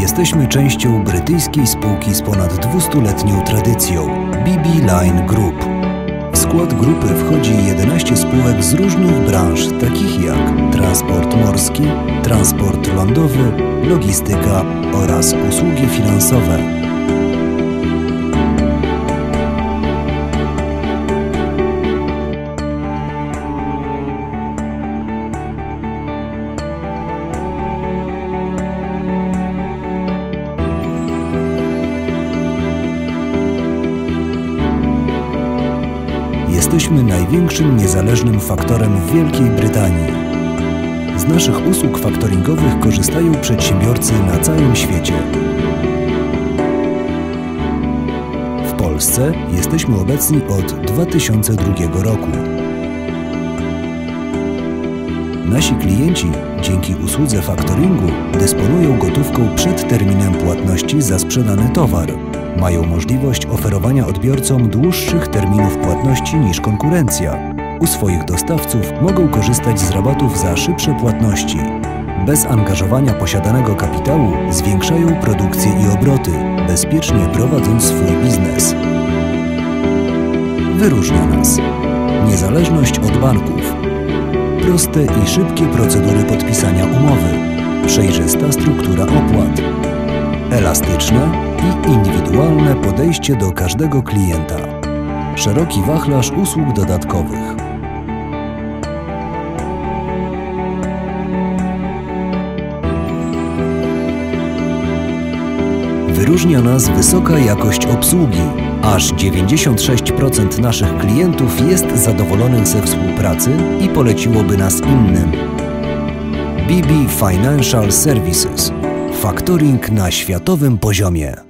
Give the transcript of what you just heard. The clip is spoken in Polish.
Jesteśmy częścią brytyjskiej spółki z ponad 200-letnią tradycją BB Line Group. W skład grupy wchodzi 11 spółek z różnych branż, takich jak transport morski, transport lądowy, logistyka oraz usługi finansowe. Jesteśmy największym niezależnym faktorem w Wielkiej Brytanii. Z naszych usług faktoringowych korzystają przedsiębiorcy na całym świecie. W Polsce jesteśmy obecni od 2002 roku. Nasi klienci dzięki usłudze faktoringu dysponują gotówką przed terminem płatności za sprzedany towar. Mają możliwość oferowania odbiorcom dłuższych terminów płatności niż konkurencja. U swoich dostawców mogą korzystać z rabatów za szybsze płatności. Bez angażowania posiadanego kapitału zwiększają produkcję i obroty, bezpiecznie prowadząc swój biznes. Wyróżnia nas niezależność od banków, proste i szybkie procedury podpisania umowy, przejrzysta struktura opłat, elastyczne i indywidualne podejście do każdego klienta, szeroki wachlarz usług dodatkowych. Wyróżnia nas wysoka jakość obsługi. Aż 96% naszych klientów jest zadowolonych ze współpracy i poleciłoby nas innym. BB Financial Services. Faktoring na światowym poziomie.